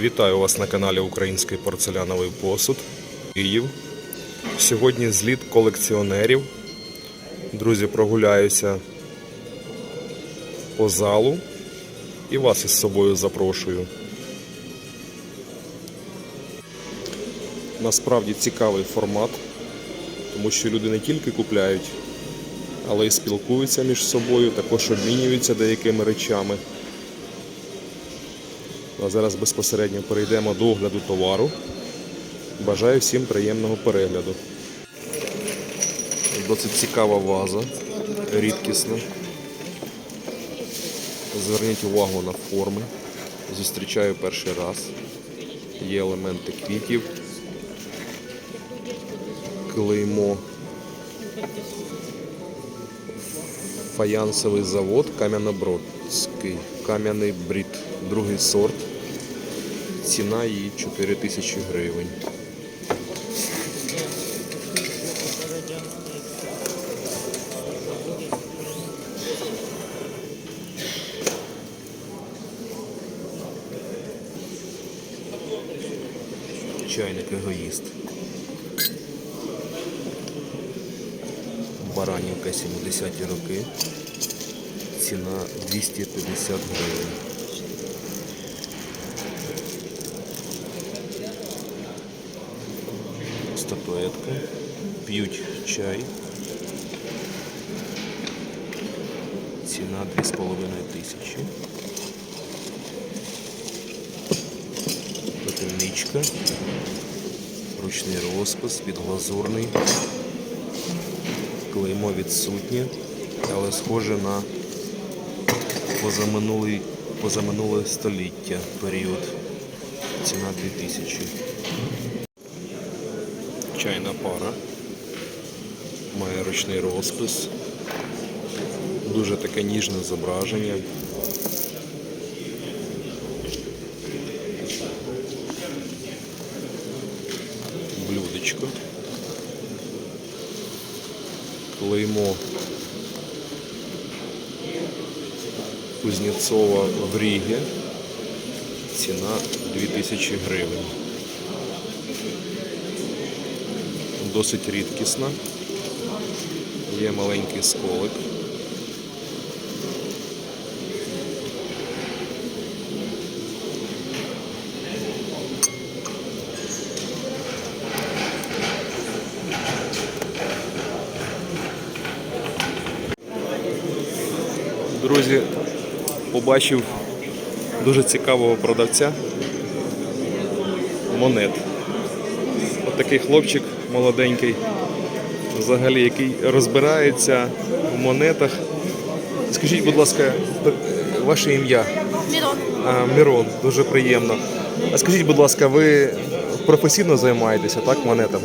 Вітаю вас на каналі Український порцеляновий посуд Київ. Сьогодні зліт колекціонерів. Друзі, прогуляюся по залу і вас із собою запрошую. Насправді цікавий формат, тому що люди не тільки купляють, але й спілкуються між собою, також обмінюються деякими речами. А зараз безпосередньо перейдемо до огляду товару. Бажаю всім приємного перегляду. Досить цікава ваза, рідкісна. Зверніть увагу на форми. Зустрічаю перший раз. Є елементи квітів, клеймо. Фаянсовий завод Кам'янобродський. Кам'яний брід. Другий сорт. Ціна її 4 тисячі гривень. Чайник егоїст. Баранівка 70-ті роки. Ціна 250 гривень. Статуетка. П'ють чай. Ціна 2,5 тисячі. Петельничка. Ручний розпис, підглазурний. Клеймо відсутнє, але схоже на позаминуле століття період. Ціна 2000. Чайна пара. Має ручний розпис. Дуже таке ніжне зображення. Блюдечко. Клеймо Кузнєцова в Рігі. Ціна 2000 гривень. Досить рідкісна. Є маленький сколик. Друзі, побачив дуже цікавого продавця монет. От такий хлопчик молоденький, взагалі, який розбирається в монетах. Скажіть, будь ласка, ваше ім'я? Мірон. А, Мирон, дуже приємно. А скажіть, будь ласка, ви професійно займаєтеся так, монетами?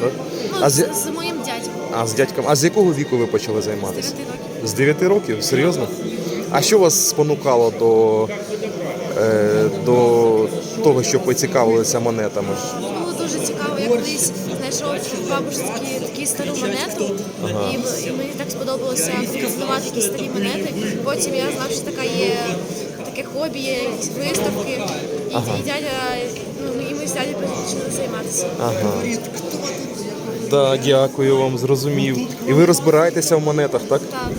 Да? Ну, А, з, з, моїм дядьком. а з дядьком, а з якого віку ви почали займатися? 9 років. З 9 років? Серйозно? А що вас спонукало до, е, до того, щоб ви цікавилися монетами? Було дуже цікаво. Я колись знайшов бабушці таку стару монету, і, і мені так сподобалося колекціонувати такі старі монети. Потім я знав, що така є таке хобі, є якісь виставки. І, і дядя, ну і ми з дядю почали займатися. Ага. Так, дякую вам, зрозумів. І ви розбираєтеся в монетах, так? Так.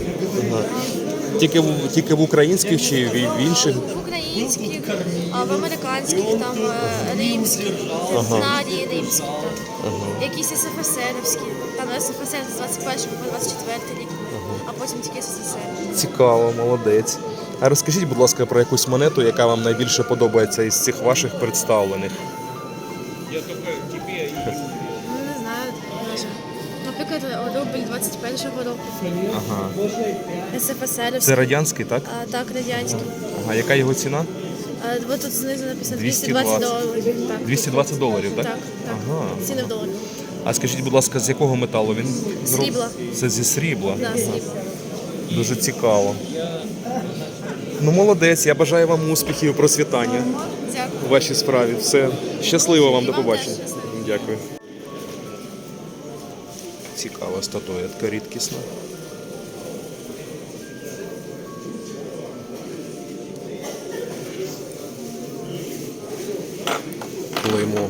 Ага. Тільки в, тільки в українських чи в, в інших? В українських, а в американських, там е, римських, сценарії римські, там. якісь СФСРівські, там СФСР з 21 по 24 рік, а потім тільки СССР. Цікаво, молодець. А розкажіть, будь ласка, про якусь монету, яка вам найбільше подобається із цих ваших представлених. Ну не знаю, може. Наприклад, рубль 21-го року. Ага. СФСРівський. Це радянський, так? А, так, радянський. Ага. Яка його ціна? А, тут знизу написано 220 220 доларів. Так. 220 доларів, так? Так, так. Ага. Ціни в доларі. А скажіть, будь ласка, з якого металу він? Срібла. Це зі срібла. Да, срібло. Дуже цікаво. Ну, молодець, я бажаю вам успіхів, процвітання Дякую. у вашій справі. Все. Щасливо вам, до побачення. Дякую. Цікава статуетка рідкісна. Клеймо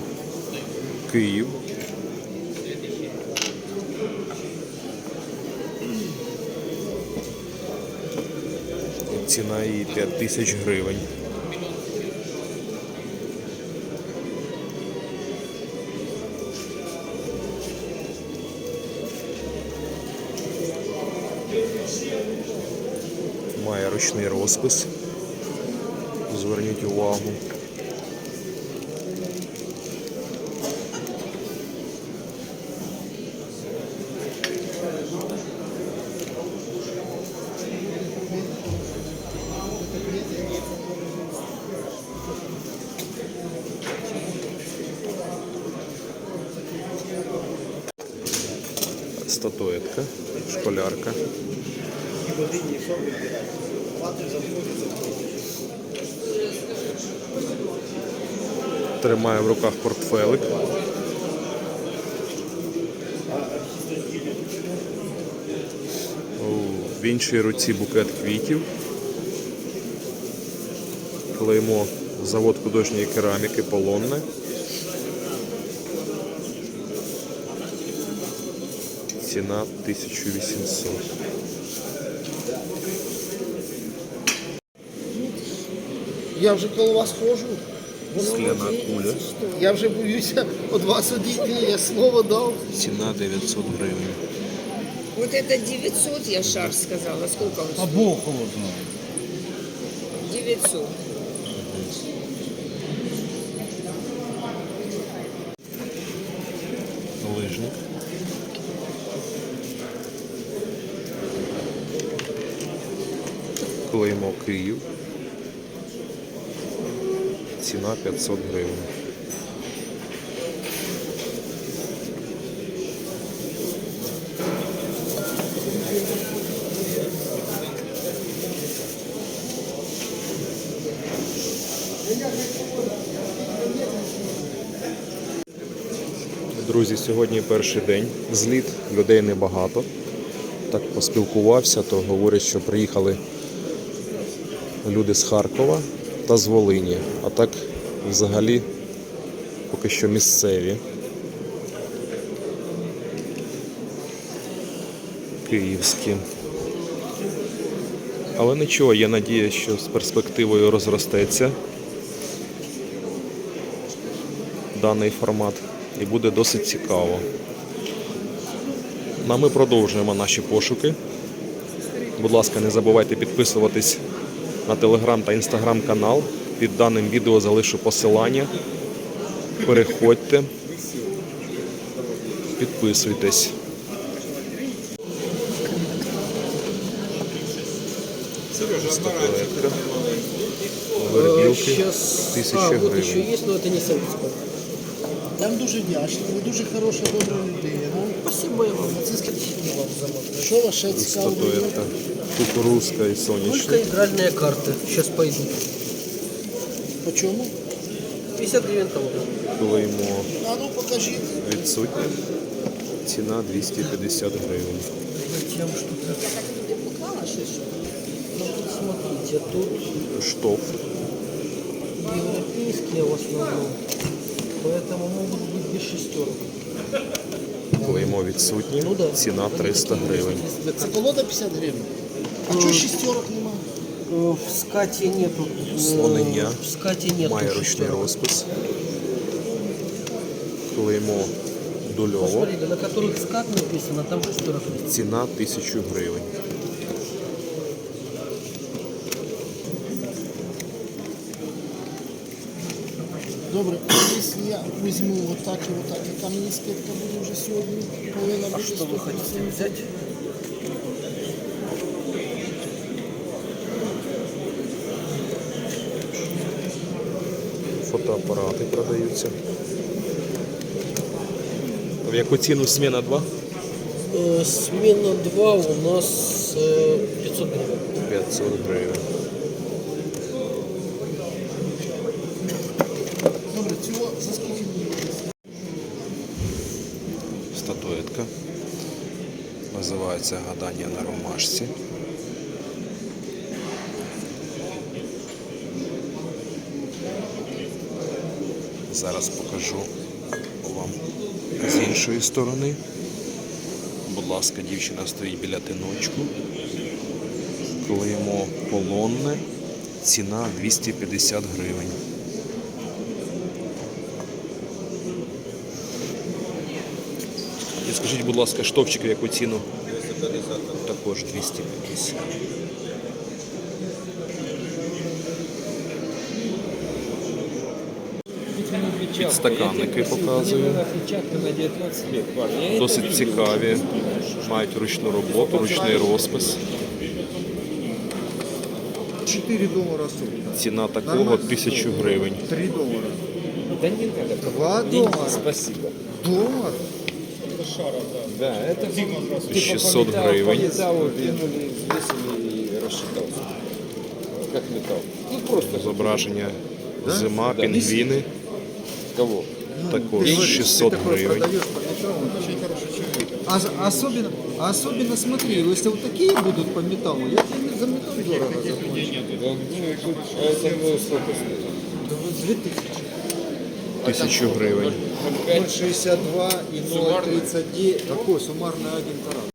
Київ. Ціна її 5 тисяч гривень. Має ручний розпис. Зверніть увагу. Статуетка, школярка. Тримає в руках портфелик. В іншій руці букет квітів. Клеймо завод художньої кераміки Полонне. Ціна 1800. Я вже коло вас ходжу. Скляна куля. Я вже боюся від вас одійти, я слово дав. Ціна 900 гривень. Вот это 900, я шар сказала. Сколько он А стоит? Бог його знає. 900. Лижник. Київ. Ціна 500 гривень. Друзі, сьогодні перший день. Зліт, людей небагато. Так поспілкувався, то говорять, що приїхали люди з Харкова та з Волині. А так взагалі поки що місцеві. Київські. Але нічого, є надія, що з перспективою розростеться даний формат і буде досить цікаво. Ну, а ми продовжуємо наші пошуки. Будь ласка, не забувайте підписуватись на телеграм та інстаграм канал. Під даним відео залишу посилання. Переходьте, підписуйтесь. Статуетка. Вербілки. Вот гривень. самбурская. Я дуже вдячний, ви дуже хороша, добра людина. Спасибо вам. Це скільки вам замотно. Що вас ще цікаво? Статуетка. Кукурузка і Только сонячна. игральные карты. Сейчас пойдут. По чому? 50 гривен того. Клеймо А ну покажіть. відсутнє. Ціна 250 гривень. Зачем что-то? Ну тут смотрите, тут Штоф. европейские в основном. Поэтому могут быть без шестерок. Клеймо відсутнє. Ну да. Ціна 300 гривень. Це колода 50 гривень. А чого шістерок нема? Э, В скате нету. э, Слонення. В скате нету Має ручний шестерок. розпис. Клеймо дульово. Смотрите, на которых скат написано, там шестерок есть. Ціна 1000 гривень. Добре, а якщо я візьму отак і отак, яка мені скидка буде вже сьогодні? Повинна А бути что вы хотите 100%. взять? Фотоапарати продаються. В яку ціну сміна 2? Э, Смена 2 у нас э, 500 гривен. 500 гривень. Називається гадання на ромашці. Зараз покажу вам з іншої сторони. Будь ласка, дівчина стоїть біля тиночку. Клеймо полонне. Ціна 250 гривень. І скажіть, будь ласка, штовчик в яку ціну? Також 250. Стаканники показую. Досить цікаві. Мають ручну роботу, ручний розпис. 4 доллара сумма. Ціна такого 1000 гривень. 3 доллара. Да не надо. 2 доллара. Спасибо. Доллар? Да, это типа 600 по металлу- гривень. По металлу кинули, взвесили и рассчитался. Как металл. Ну просто Зображення зима, пінгвіни. кого? Також Ты 600 такое гривень. продаешь по металлу, это очень хороший человек. А, за- особенно, а особенно смотри, если вот такие будут по металлу, я тебе за металл дорого заплачу. Да, ну, а это ну, сколько стоит? Да вот 2000. 1000 гривень. 0,62 и 0,39. Какой суммарный один карат?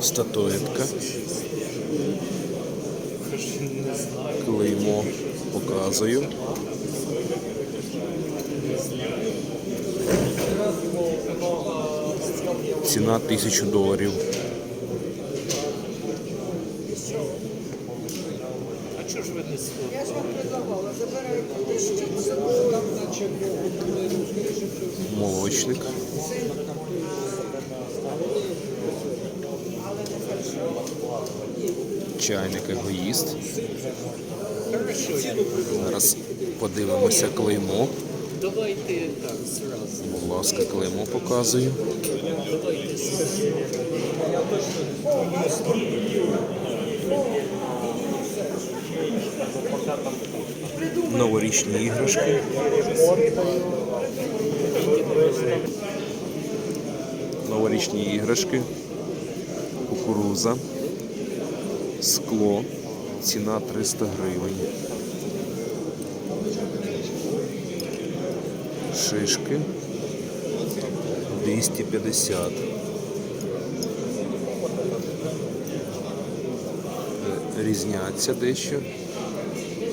Статуетка. Клеймо показую. Ціна 1000 доларів. Молочник. Чайник егоїст. Зараз подивимося клеймо. Будь ласка, клеймо показую. Новорічні іграшки. Новорічні іграшки. Кукуруза. Скло. Ціна 300 гривень. Шишки 250. Е, Різняться дещо.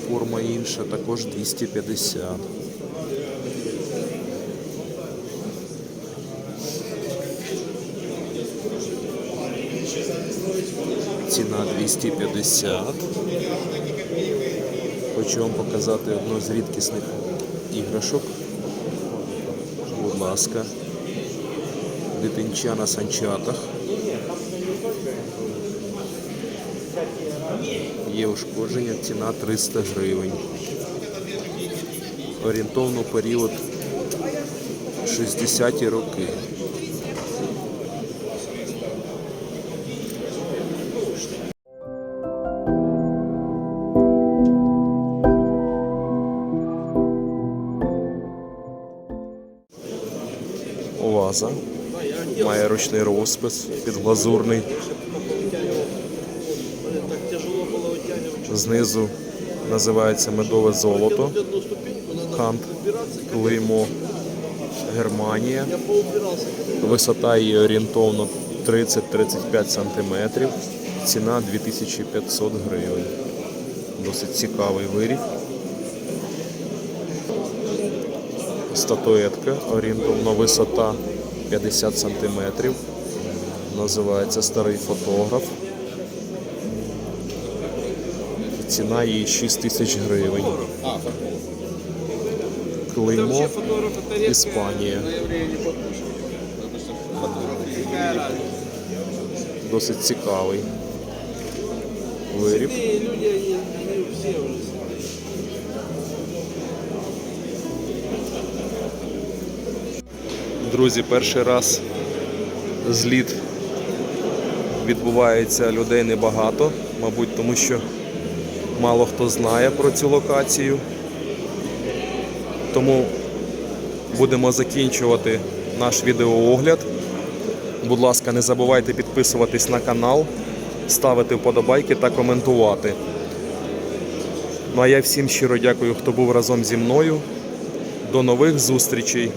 Форма інша, також 250. Ціна 250. Хочу вам показати одну з рідкісних іграшок. Будь ласка. Дитинча на санчатах. Є ушкодження, ціна 300 гривень. Орієнтовно період 60-ті роки. Ручний розпис, підглазурний. Знизу називається медове золото. Кант, клеймо Германія. Висота її орієнтовно 30-35 см. Ціна 2500 гривень. Досить цікавий виріб. Статуетка, орієнтовно висота 50 см. Називається старий фотограф. Ціна її 6 тисяч гривень. Клеймо Іспанія. Досить цікавий виріб. Друзі, перший раз зліт відбувається людей небагато, мабуть, тому що мало хто знає про цю локацію. Тому будемо закінчувати наш відеоогляд. Будь ласка, не забувайте підписуватись на канал, ставити вподобайки та коментувати. Ну а я всім щиро дякую, хто був разом зі мною. До нових зустрічей!